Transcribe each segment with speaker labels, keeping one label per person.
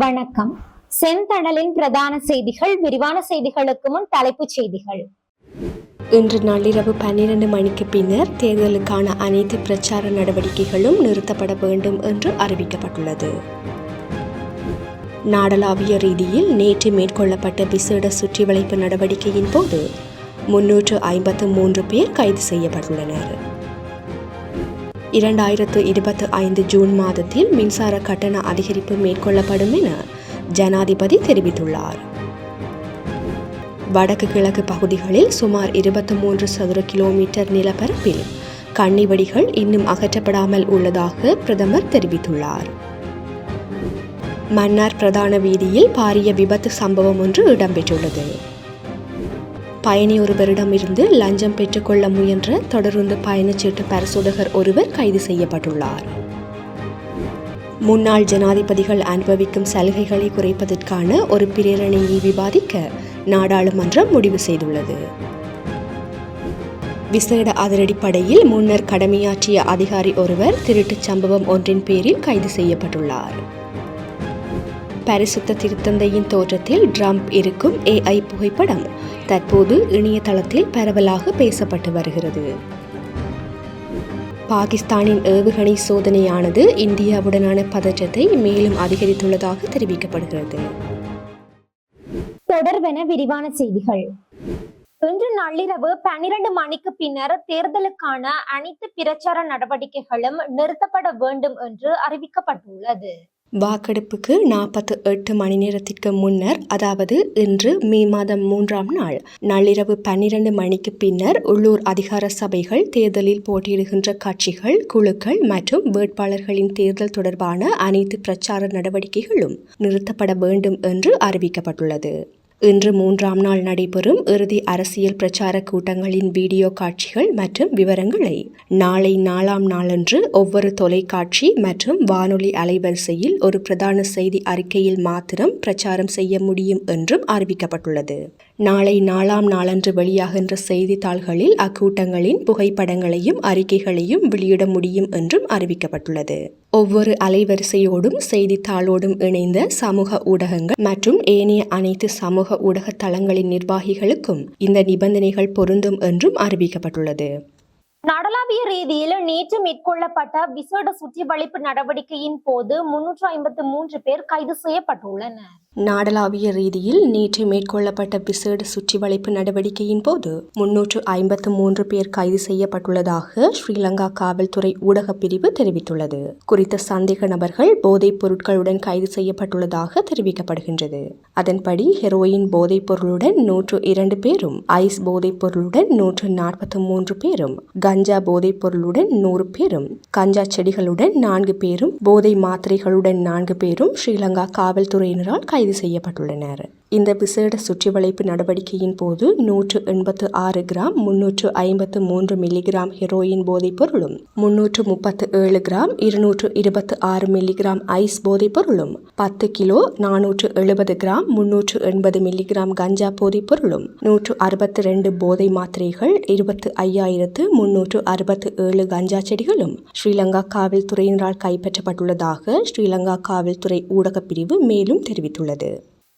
Speaker 1: வணக்கம். செந்தடலின் பிரதான செய்திகள் விரிவான செய்திகளுக்கு முன் தலைப்புச் செய்திகள்.
Speaker 2: இன்று நள்ளிரவு பன்னிரண்டு மணிக்கு பின்னர் தேர்தலுக்கான அனைத்து பிரச்சார நடவடிக்கைகளும் நிறுத்தப்பட வேண்டும் என்று அறிவிக்கப்பட்டுள்ளது. நாடளாவிய ரீதியில் நேற்று மேற்கொள்ளப்பட்ட விசேட சுற்றிவளைப்பு நடவடிக்கையின் போது முன்னூற்று ஐம்பத்து மூன்று பேர் கைது செய்யப்பட்டுள்ளனர். இரண்டாயிரத்து இருபத்தி ஐந்து ஜூன் மாதத்தில் மின்சார கட்டண அதிகரிப்பு மேற்கொள்ளப்படும் என ஜனாதிபதி தெரிவித்துள்ளார். வடக்கு கிழக்கு பகுதிகளில் சுமார் இருபத்தி மூன்று சதுர கிலோமீட்டர் நிலப்பரப்பில் கண்ணிவெடிகள் இன்னும் அகற்றப்படாமல் உள்ளதாக பிரதமர் தெரிவித்துள்ளார். மன்னார் பிரதான வீதியில் பாரிய விபத்து சம்பவம் ஒன்று இடம்பெற்றுள்ளது. பயணி ஒருவரிடமிருந்து லஞ்சம் பெற்றுக்கொள்ள முயன்ற தொடருந்து பயணச்சீட்டு பரிசோதகர் ஒருவர் கைது செய்யப்பட்டுள்ளார். முன்னாள் ஜனாதிபதிகள் அனுபவிக்கும் சலுகைகளை குறைப்பதற்கான ஒரு பிரேரணையை விவாதிக்க நாடாளுமன்றம் முடிவு செய்துள்ளது. விசேட அதிரடிப்படையில் முன்னர் கடமையாற்றிய அதிகாரி ஒருவர் திருட்டுச் சம்பவம் ஒன்றின் பேரில் கைது செய்யப்பட்டுள்ளார். பரிசுத்த திருத்தந்தையின் தோற்றத்தில் ட்ரம்ப் இருக்கும் ஏஐ புகைப்படம் தற்போது இணையதளத்தில் பரவலாக பேசப்பட்டு வருகிறது. பாகிஸ்தானின் ஏவுகணை சோதனையானது இந்தியாவுடனான பதற்றத்தை மேலும் அதிகரித்துள்ளதாக தெரிவிக்கப்படுகிறது.
Speaker 1: தொடர்பென விரிவான செய்திகள். இன்று நள்ளிரவு பன்னிரண்டு மணிக்கு பின்னர் தேர்தலுக்கான அனைத்து பிரச்சார நடவடிக்கைகளும் நிறுத்தப்பட வேண்டும் என்று அறிவிக்கப்பட்டுள்ளது.
Speaker 2: வாக்கெடுப்புக்கு நாற்பத்து எட்டு மணி நேரத்திற்கு முன்னர் அதாவது இன்று மே மாதம் மூன்றாம் நாள் நள்ளிரவு பன்னிரண்டு மணிக்கு பின்னர் உள்ளூர் அதிகார சபைகள் தேர்தலில் போட்டியிடுகின்ற கட்சிகள் குழுக்கள் மற்றும் வேட்பாளர்களின் தேர்தல் தொடர்பான அனைத்து பிரச்சார நடவடிக்கைகளும் நிறுத்தப்பட வேண்டும் என்று அறிவிக்கப்பட்டுள்ளது. இன்று மூன்றாம் நாள் நடைபெறும் இறுதி அரசியல் பிரச்சார கூட்டங்களின் வீடியோ காட்சிகள் மற்றும் விவரங்களை. நாளை நாலாம் நாளன்று ஒவ்வொரு தொலைக்காட்சி மற்றும் வானொலி அலைவரிசையில் ஒரு பிரதான செய்தி அறிக்கையில் மாத்திரம் பிரச்சாரம் செய்ய முடியும் என்றும் அறிவிக்கப்பட்டுள்ளது. நாளை நாலாம் நாளன்று வெளியாகின்ற செய்தித்தாள்களில் அக்கூட்டங்களின் புகைப்படங்களையும் அறிக்கைகளையும் வெளியிட முடியும் என்றும் அறிவிக்கப்பட்டுள்ளது. ஒவ்வொரு அலைவரிசையோடும் செய்தித்தாளோடும் இணைந்த சமூக ஊடகங்கள் மற்றும் ஏனைய அனைத்து சமூக ஊடக தளங்களின் நிர்வாகிகளுக்கும் இந்த நிபந்தனைகள் பொருந்தும் என்றும் அறிவிக்கப்பட்டுள்ளது.
Speaker 1: நாடளாவிய ரீதியில் நேற்று மேற்கொள்ளப்பட்ட விசேட சுற்றி நடவடிக்கையின் போது முன்னூற்று ஐம்பத்து மூன்று பேர் கைது செய்யப்பட்டுள்ளனர்.
Speaker 2: நாடளாவிய ரீதியில் நேற்று மேற்கொள்ளப்பட்ட விசேட சுற்றி வளைப்பு நடவடிக்கையின் போது முன்னூற்று ஐம்பத்து மூன்று பேர் கைது செய்யப்பட்டுள்ளதாக ஸ்ரீலங்கா காவல்துறை ஊடகப் பிரிவு தெரிவித்துள்ளது. குறித்த சந்தேக நபர்கள் போதைப் பொருட்களுடன் கைது செய்யப்பட்டுள்ளதாக தெரிவிக்கப்படுகின்றது. அதன்படி ஹெரோயின் போதைப் பொருளுடன் நூற்று இரண்டு பேரும் ஐஸ் போதைப் பொருளுடன் நூற்று நாற்பத்தி மூன்று பேரும் கஞ்சா போதைப் பொருளுடன் நூறு பேரும் கஞ்சா செடிகளுடன் நான்கு பேரும் போதை மாத்திரைகளுடன் நான்கு பேரும் ஸ்ரீலங்கா காவல்துறையினரால் கைது செய்யப்பட்டுள்ளனர். இந்த விசேட சுற்றிவளைப்பு நடவடிக்கையின் போது நூற்று எண்பத்து ஆறு கிராம் முன்னூற்று ஐம்பத்து மூன்று மில்லிகிராம் ஹெரோயின் போதைப் பொருளும் முன்னூற்று முப்பத்து ஏழு கிராம் இருநூற்று இருபத்து ஆறு மில்லிகிராம் ஐஸ் போதைப் பொருளும் பத்து கிலோ நானூற்று எழுபது கிராம் முன்னூற்று எண்பது மில்லிகிராம் கஞ்சா போதைப் பொருளும் நூற்று அறுபத்தி ரெண்டு போதை மாத்திரைகள் இருபத்து ஐயாயிரத்து முன்னூற்று அறுபத்து ஏழு கஞ்சா செடிகளும் ஸ்ரீலங்கா காவல்துறையினரால் கைப்பற்றப்பட்டுள்ளதாக ஸ்ரீலங்கா காவல்துறை ஊடகப் பிரிவு மேலும் தெரிவித்துள்ளது.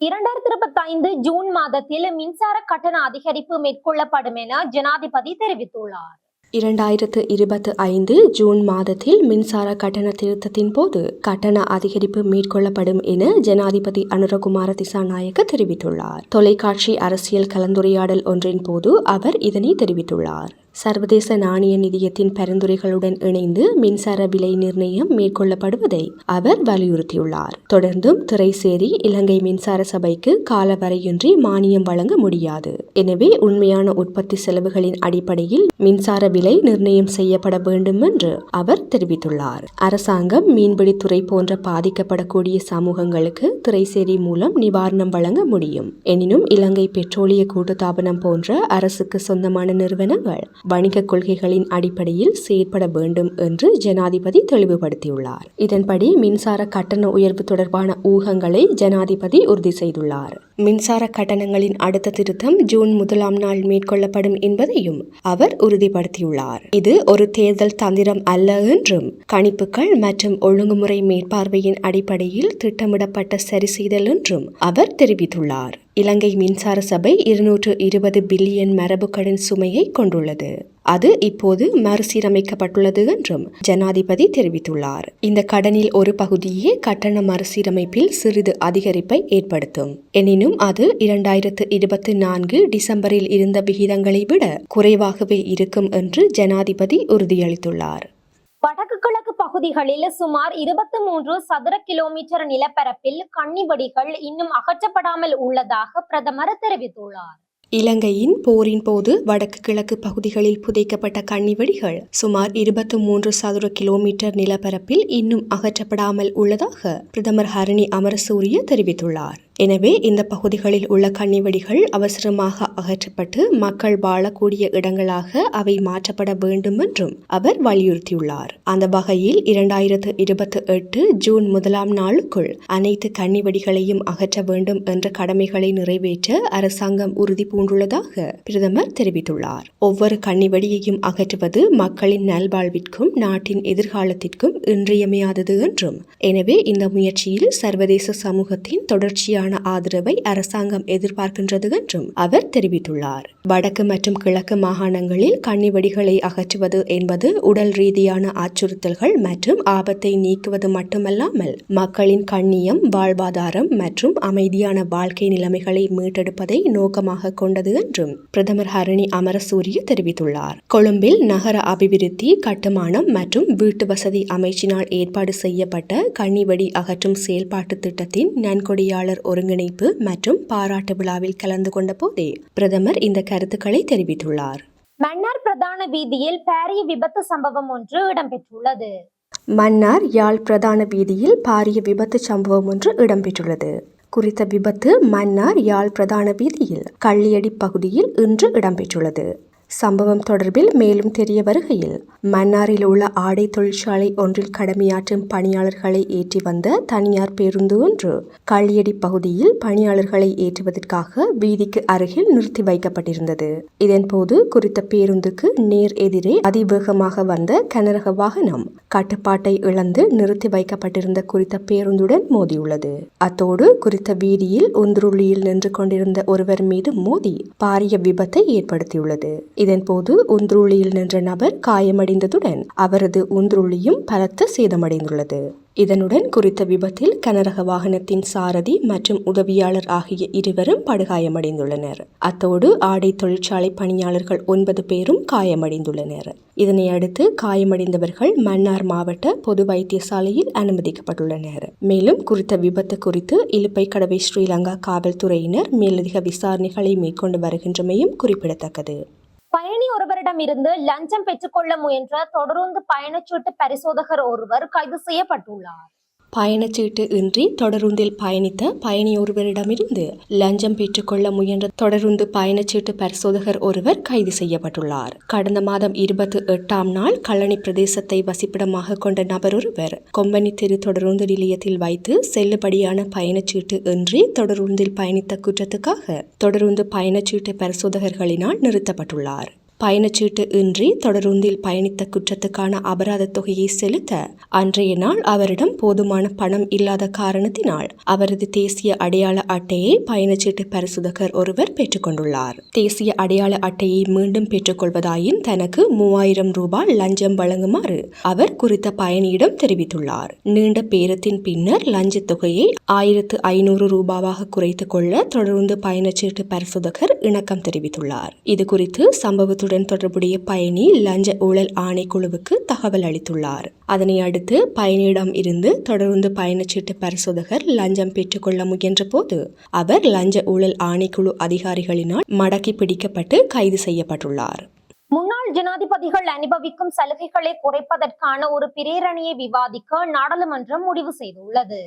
Speaker 1: இரண்டாயிரத்தி இருபத்தி ஐந்து ஜூன் மாதத்தில் மின்சார கட்டண அதிகரிப்பு மேற்கொள்ளப்படும் என ஜனாதிபதி தெரிவித்துள்ளார்.
Speaker 2: இரண்டாயிரத்து இருபத்தி ஐந்து ஜூன் மாதத்தில் மின்சார கட்டண திருத்தத்தின் போது கட்டண அதிகரிப்பு மேற்கொள்ளப்படும் என ஜனாதிபதி அனுரகுமார திசாநாயக்க தெரிவித்துள்ளார். தொலைக்காட்சி அரசியல் கலந்துரையாடல் ஒன்றின் போது அவர் இதனை தெரிவித்துள்ளார். சர்வதேச நாணய நிதியத்தின் பரிந்துரைகளுடன் இணைந்து மின்சார விலை நிர்ணயம் மேற்கொள்ளப்படுவதை அவர் வலியுறுத்தியுள்ளார். தொடர்ந்தும் திரைசேரி இலங்கை மின்சார சபைக்கு காலவரையின்றி மானியம் வழங்க முடியாது. எனவே உண்மையான உற்பத்தி செலவுகளின் அடிப்படையில் மின்சார விலை நிர்ணயம் செய்யப்பட வேண்டும் என்று அவர் தெரிவித்துள்ளார். அரசாங்கம் மீன்பிடித்துறை போன்ற பாதிக்கப்படக்கூடிய சமூகங்களுக்கு திரைசேரி மூலம் நிவாரணம் வழங்க முடியும். எனினும் இலங்கை பெட்ரோலிய கூட்டுத்தாபனம் போன்ற அரசுக்கு சொந்தமான நிறுவனங்கள் வணிக கொள்கைகளின் அடிப்படையில் செயற்பட வேண்டும் என்று ஜனாதிபதி தெளிவுபடுத்தியுள்ளார். இதன்படி மின்சார கட்டண உயர்வு தொடர்பான ஊகங்களை ஜனாதிபதி உறுதி செய்துள்ளார். மின்சார கட்டணங்களின் அடுத்த திருத்தம் ஜூன் முதலாம் நாள் மேற்கொள்ளப்படும் என்பதையும் அவர் உறுதிப்படுத்தியுள்ளார். இது ஒரு தேர்தல் தந்திரம் அல்ல என்றும் கணிப்புகள் மற்றும் ஒழுங்குமுறை மேற்பார்வையின் அடிப்படையில் திட்டமிடப்பட்ட சரிசெய்தல் என்றும் அவர் தெரிவித்துள்ளார். இலங்கை மின்சார சபை இருநூற்று இருபது பில்லியன் மரபுக்கடன் சுமையை கொண்டுள்ளது. அது இப்போது மறுசீரமைக்கப்பட்டுள்ளது என்றும் ஜனாதிபதி தெரிவித்துள்ளார். இந்த கடனில் ஒரு பகுதியே கட்டண மறுசீரமைப்பில் சிறிது அதிகரிப்பை ஏற்படுத்தும். எனினும் அது இரண்டாயிரத்து இருபத்தி நான்கு டிசம்பரில் இருந்த விகிதங்களை விட குறைவாகவே இருக்கும் என்று ஜனாதிபதி உறுதியளித்துள்ளார்.
Speaker 1: வடக்கு கிழக்கு பகுதிகளில் சுமார் இருபத்தி மூன்று சதுர கிலோமீட்டர் நிலப்பரப்பில் கன்னிவடிகள் இன்னும் அகற்றப்படாமல் உள்ளதாக பிரதமர் தெரிவித்துள்ளார்.
Speaker 2: இலங்கையின் போரின் போது வடக்கு கிழக்கு பகுதிகளில் புதைக்கப்பட்ட கன்னிவெடிகள் சுமார் இருபத்தி மூன்று சதுர கிலோமீட்டர் நிலப்பரப்பில் இன்னும் அகற்றப்படாமல் உள்ளதாக பிரதமர் ஹரணி அமரசூரிய தெரிவித்துள்ளார். எனவே இந்த பகுதிகளில் உள்ள கன்னிவெடிகள் அவசரமாக அகற்றப்பட்டு மக்கள் வாழக்கூடிய இடங்களாக அவை மாற்றப்பட வேண்டும் என்றும் அவர் வலியுறுத்தியுள்ளார். அந்த வகையில் இரண்டாயிரத்து இருபத்தி எட்டு ஜூன் முதலாம் நாளுக்குள் அனைத்து கன்னிவெடிகளையும் அகற்ற வேண்டும் என்ற கடமைகளை நிறைவேற்ற அரசாங்கம் உறுதி பூண்டுள்ளதாக பிரதமர் தெரிவித்துள்ளார். ஒவ்வொரு கன்னிவெடியையும் அகற்றுவது மக்களின் நல்வாழ்விற்கும் நாட்டின் எதிர்காலத்திற்கும் இன்றியமையாதது என்றும். எனவே இந்த முயற்சியில் சர்வதேச சமூகத்தின் தொடர்ச்சியான ஆதரவை அரசாங்கம் எதிர்பார்க்கின்றது என்றும் அவர் தெரிவித்துள்ளார். வடக்கு மற்றும் கிழக்கு மாகாணங்களில் கன்னிவெடிகளை அகற்றுவது என்பது உடல் ரீதியான அச்சுறுத்தல்கள் மற்றும் ஆபத்தை நீக்குவது மட்டுமல்லாமல் மக்களின் கண்ணியம் வாழ்வாதாரம் மற்றும் அமைதியான வாழ்க்கை நிலைமைகளை மீட்டெடுப்பதை நோக்கமாக கொண்டது என்றும் பிரதமர் ஹரணி அமரசூரிய தெரிவித்துள்ளார். கொழும்பில் நகர அபிவிருத்தி கட்டுமானம் மற்றும் வீட்டு வசதி அமைச்சினால் ஏற்பாடு செய்யப்பட்ட கன்னிவெடி அகற்றும் செயல்பாட்டு திட்டத்தின் நன்கொடையாளர் ஒருங்கிணைப்பு மற்றும் பாராட்டு விழாவில் கலந்து கொண்ட போதே பிரதமர் இந்த கருத்துக்களை தெரிவித்துள்ளார்.
Speaker 1: மன்னார் பிரதான வீதியில் பாரிய விபத்து சம்பவம் ஒன்று இடம்பெற்றுள்ளது.
Speaker 2: மன்னார் யாழ் பிரதான வீதியில் பாரிய விபத்து சம்பவம் ஒன்று இடம்பெற்றுள்ளது. குறித்த விபத்து மன்னார் யாழ் பிரதான வீதியில் கள்ளியடி பகுதியில் இன்று இடம்பெற்றுள்ளது. சம்பவம் தொடர்பில் மேலும் தெரிய வருகையில் மன்னாரில் உள்ள ஆடை தொழிற்சாலை ஒன்றில் கடமையாற்றும் பணியாளர்களை ஏற்றி வந்த தனியார் பேருந்து ஒன்று கள்ளியடி பகுதியில் பணியாளர்களை ஏற்றுவதற்காக வீதிக்கு அருகில் நிறுத்தி வைக்கப்பட்டிருந்தது. இதன்போது குறித்த பேருந்துக்கு நேர் எதிரே அதிவேகமாக வந்த கனரக வாகனம் கட்டுப்பாட்டை இழந்து நிறுத்தி வைக்கப்பட்டிருந்த குறித்த பேருந்துடன் மோதியுள்ளது. அத்தோடு குறித்த வீதியில் உந்துருளியில் நின்று கொண்டிருந்த ஒருவர் மீது மோதி பாரிய விபத்தை ஏற்படுத்தியுள்ளது. இதன்போது உந்துருளியில் நின்ற நபர் காயமடைந்ததுடன் அவரது உந்துருளியும் பலத்த சேதமடைந்துள்ளது. இதனுடன் குறித்த விபத்தில் கனரக வாகனத்தின் சாரதி மற்றும் உதவியாளர் ஆகிய இருவரும் படுகாயமடைந்துள்ளனர். அத்தோடு ஆடை தொழிற்சாலை பணியாளர்கள் ஒன்பது பேரும் காயமடைந்துள்ளனர். இதனையடுத்து காயமடைந்தவர்கள் மன்னார் மாவட்ட பொது வைத்தியசாலையில் அனுமதிக்கப்பட்டுள்ளனர். மேலும் குறித்த விபத்து குறித்து இலுப்பை கடவை ஸ்ரீலங்கா காவல்துறையினர் மேலதிக விசாரணைகளை மேற்கொண்டு வருகின்றமையும் குறிப்பிடத்தக்கது.
Speaker 1: பயணி ஒருவரிடம் இருந்து லஞ்சம் பெற்றுக்கொள்ள முயன்ற தொடருந்து பயணச்சீட்டு பரிசோதகர் ஒருவர் கைது செய்யப்பட்டுள்ளார்.
Speaker 2: பயணச்சீட்டு இன்றி தொடருந்தில் பயணித்த பயணி ஒருவரிடமிருந்து லஞ்சம் பெற்றுக்கொள்ள முயன்ற தொடருந்து பயணச்சீட்டு பரிசோதகர் ஒருவர் கைது செய்யப்பட்டுள்ளார். கடந்த மாதம் இருபத்தி எட்டாம் நாள் கல்லணி பிரதேசத்தை வசிப்பிடமாக கொண்ட நபர் ஒருவர் கொம்பனி தெரு தொடருந்து நிலையத்தில் வைத்து செல்லுபடியான பயணச்சீட்டு இன்றி தொடருந்தில் பயணித்த குற்றத்துக்காக தொடருந்து பயணச்சீட்டு பரிசோதகர்களினால் நிறுத்தப்பட்டுள்ளார். பயணச்சீட்டு இன்றி தொடருந்தில் பயணித்த குற்றத்துக்கான அபராத தொகையை செலுத்த அன்றைய நாள் அவரிடம் போதுமான பணம் இல்லாத காரணத்தினால் அவரது தேசிய அடையாள அட்டையை பயணச்சீட்டு பரிசுதகர் ஒருவர் பெற்றுக்கொண்டுள்ளார் தேசிய அடையாள அட்டையை மீண்டும் பெற்றுக்கொள்வதாயின் தனக்கு மூவாயிரம் ரூபாய் லஞ்சம் வழங்குமாறு அவர் குறித்த பயணியிடம் தெரிவித்துள்ளார். நீண்ட பேரத்தின் பின்னர் லஞ்ச தொகையை ஆயிரத்து ஐநூறு ரூபாவாக குறைத்துக் கொள்ள தொடர்ந்து பயணச்சீட்டு பரிசுதகர் இணக்கம் தெரிவித்துள்ளார். இது குறித்து சம்பவத்துடன் தொடர்புடைய பயணி லஞ்ச ஊழல் ஆணைக்குழுவுக்கு தகவல் அளித்துள்ளார். அதனை அடுத்து பயணியிடம் இருந்து தொடர்ந்து பயணச்சீட்டு பரிசோதகர் லஞ்சம் பெற்றுக்கொள்ள முயன்ற போது அவர் லஞ்ச ஊழல் ஆணைக்குழு அதிகாரிகளினால் மடக்கி பிடிக்கப்பட்டு கைது செய்யப்பட்டுள்ளார்.
Speaker 1: முன்னாள் ஜனாதிபதிகள் அனுபவிக்கும் சலுகைகளை குறைப்பதற்கான ஒரு பிரேரணையை விவாதிக்க நாடாளுமன்றம் முடிவு செய்துள்ளது.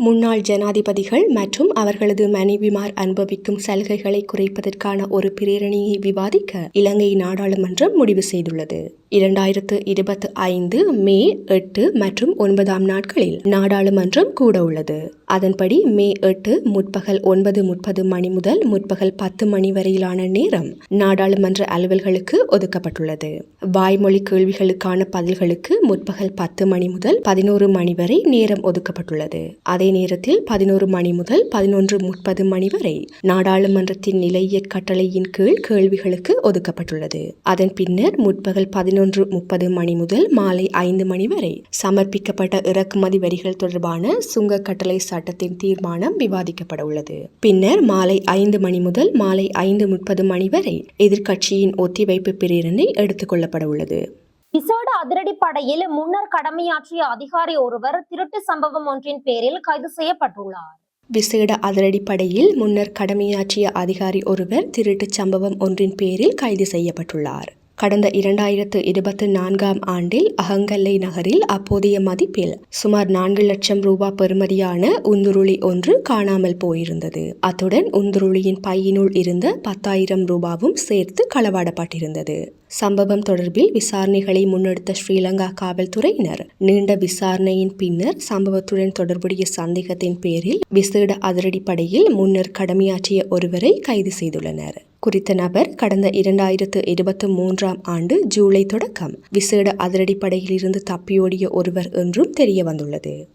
Speaker 2: முன்னாள் ஜனாதிபதிகள் மற்றும் அவர்களது மனைவிமார் அனுபவிக்கும் சலுகைகளை குறைப்பதற்கான ஒரு பிரேரணையை விவாதிக்க இலங்கை நாடாளுமன்றம் முடிவு செய்துள்ளது. இரண்டாயிரத்து இருபத்தி ஐந்து மே எட்டு மற்றும் ஒன்பதாம் நாட்களில் நாடாளுமன்றம் கூட உள்ளது அதன்படி மே எட்டு முற்பகல் ஒன்பது முப்பது மணி முதல் முற்பகல் பத்து மணி வரையிலான நேரம் நாடாளுமன்ற அலுவல்களுக்கு ஒதுக்கப்பட்டுள்ளது. வாய்மொழி கேள்விகளுக்கான பதில்களுக்கு முற்பகல் பத்து மணி முதல் பதினோரு மணி வரை நேரம் ஒதுக்கப்பட்டுள்ளது. அதே நேரத்தில் பதினோரு மணி முதல் பதினொன்று முப்பது மணி வரை நாடாளுமன்றத்தின் நிலைய கட்டளையின் கீழ் கேள்விகளுக்கு ஒதுக்கப்பட்டுள்ளது. அதன் பின்னர் முற்பகல் பதினொன்று முப்பது மணி முதல் மாலை ஐந்து மணி வரை. சமர்ப்பிக்கப்பட்ட இறக்குமதி வரிகள் தொடர்பான சுங்க கட்டளை சட்டத்தின் தீர்மானம் விவாதிக்கப்பட உள்ளது. பின்னர் மாலை ஐந்து மணி முதல் மாலை ஐந்து முப்பது மணி வரை எதிர்க்கட்சியின் ஒத்திவைப்பு பிரேரணை எடுத்துக் கொள்ளப்பட உள்ளது.
Speaker 1: விசேட அதிரடிப்படையில் முன்னர் கடமையாற்றிய அதிகாரி ஒருவர் திருட்டு சம்பவம் ஒன்றின் பேரில் கைது செய்யப்பட்டுள்ளார்.
Speaker 2: விசேட அதிரடிப்படையில் முன்னர் கடமையாற்றிய அதிகாரி ஒருவர் திருட்டுச் சம்பவம் ஒன்றின் பேரில் கைது செய்யப்பட்டுள்ளார். கடந்த இரண்டாயிரத்து இருபத்தி நான்காம் ஆண்டில் அகங்கல்லை நகரில் அப்போதைய மதிப்பில் சுமார் நான்கு லட்சம் ரூபாய் பெறுமதியான உந்துருளி ஒன்று காணாமல் போயிருந்தது. அத்துடன் உந்துருளியின் பையினுள் இருந்த பத்தாயிரம் ரூபாவும் சேர்த்து களவாடப்பட்டிருந்தது. சம்பவம் தொடர்பில் விசாரணைகளை முன்னெடுத்த ஸ்ரீலங்கா காவல்துறையினர் நீண்ட விசாரணையின் பின்னர் சம்பவத்துடன் தொடர்புடைய சந்தேகத்தின் பேரில் விசேட அதிரடிப்படையில் முன்னர் கடமையாற்றிய ஒருவரை கைது செய்துள்ளனர். குறித்த நபர் கடந்த இரண்டாயிரத்து இருபத்தி மூன்றாம் ஆண்டு ஜூலை தொடக்கம். விசேட அதிரடிப்படையில் இருந்து தப்பியோடிய ஒருவர் என்றும் தெரிய வந்துள்ளது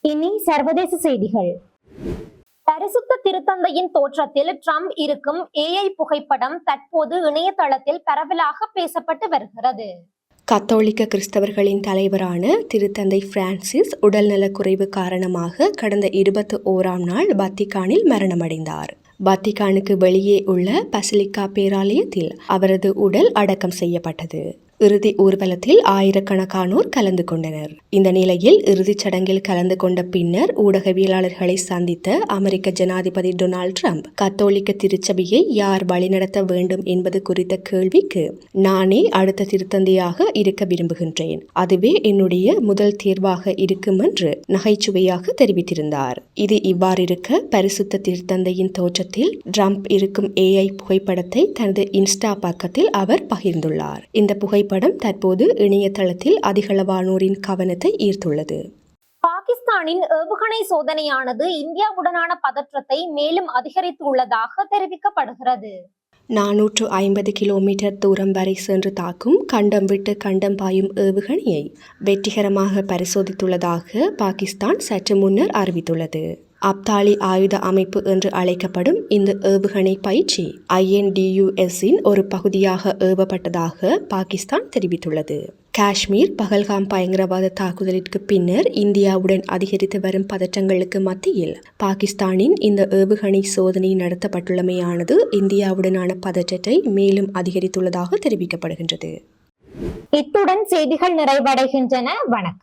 Speaker 1: இனி சர்வதேச செய்திகள். பரிசுத்த திருத்தந்தையின் தோற்றத்தில் ட்ரம்ப் இருக்கும் ஏஐ புகைப்படம் தற்போது இணையதளத்தில் பரவலாக பேசப்பட்டு வருகிறது.
Speaker 2: கத்தோலிக்க கிறிஸ்தவர்களின் தலைவரான திருத்தந்தை பிரான்சிஸ் உடல்நலக்குறைவு காரணமாக கடந்த இருபத்தி ஓராம் நாள் வத்திக்கானில் மரணமடைந்தார். வத்திகானுக்கு வெளியே உள்ள பசிலிக்கா பேராலயத்தில் அவரது உடல் அடக்கம் செய்யப்பட்டது. இறுதி ஊர்வலத்தில் ஆயிரக்கணக்கானோர் கலந்து கொண்டனர். இந்த நிலையில் இறுதிச் சடங்கில் கலந்து கொண்ட பின்னர் ஊடகவியலாளர்களை சந்தித்த அமெரிக்க ஜனாதிபதி டொனால்ட் ட்ரம்ப் கத்தோலிக்க திருச்சபையை யார் வழிநடத்த வேண்டும் என்பது குறித்த கேள்விக்கு நானே அடுத்த திருத்தந்தையாக இருக்க விரும்புகின்றேன். அதுவே என்னுடைய முதல் தேர்வாக இருக்கும் என்று நகைச்சுவையாக தெரிவித்திருந்தார். இது இவ்வாறிருக்க பரிசுத்த திருத்தந்தையின் தோற்றத்தில் ட்ரம்ப் இருக்கும் ஏஐ புகைப்படத்தை தனது இன்ஸ்டா பக்கத்தில் அவர் பகிர்ந்துள்ளார். இந்த புகைப்படம் தற்போது இணையதளத்தில் அதிகளவானோரின் கவனத்தை ஈர்த்துள்ளது.
Speaker 1: பாகிஸ்தானின் ஏவுகணை சோதனையானது இந்தியாவுடனான பதற்றத்தை மேலும் அதிகரித்துள்ளதாக தெரிவிக்கப்படுகிறது.
Speaker 2: நானூற்று ஐம்பது கிலோமீட்டர் தூரம் வரை சென்று தாக்கும் கண்டம் விட்டு கண்டம் பாயும் ஏவுகணையை வெற்றிகரமாக பரிசோதித்துள்ளதாக பாகிஸ்தான் சற்று முன்னர் அறிவித்துள்ளது. அப்தாலி ஆயுத அமைப்பு என்று அழைக்கப்படும் இந்த ஏவுகணை பயிற்சி ஐஎன்டியுஎஸ்ஸின் ஒரு பகுதியாக ஏவப்பட்டதாக பாகிஸ்தான் தெரிவித்துள்ளது. காஷ்மீர் பகல்காம் பயங்கரவாத தாக்குதலிற்கு பின்னர் இந்தியாவுடன் அதிகரித்து வரும் பதற்றங்களுக்கு மத்தியில் பாகிஸ்தானின் இந்த ஏவுகணை சோதனை நடத்தப்பட்டுள்ளமையானது இந்தியாவுடனான பதற்றத்தை மேலும் அதிகரித்துள்ளதாக தெரிவிக்கப்படுகின்றது.
Speaker 1: இத்துடன் செய்திகள் நிறைவடைகின்றன. வணக்கம்.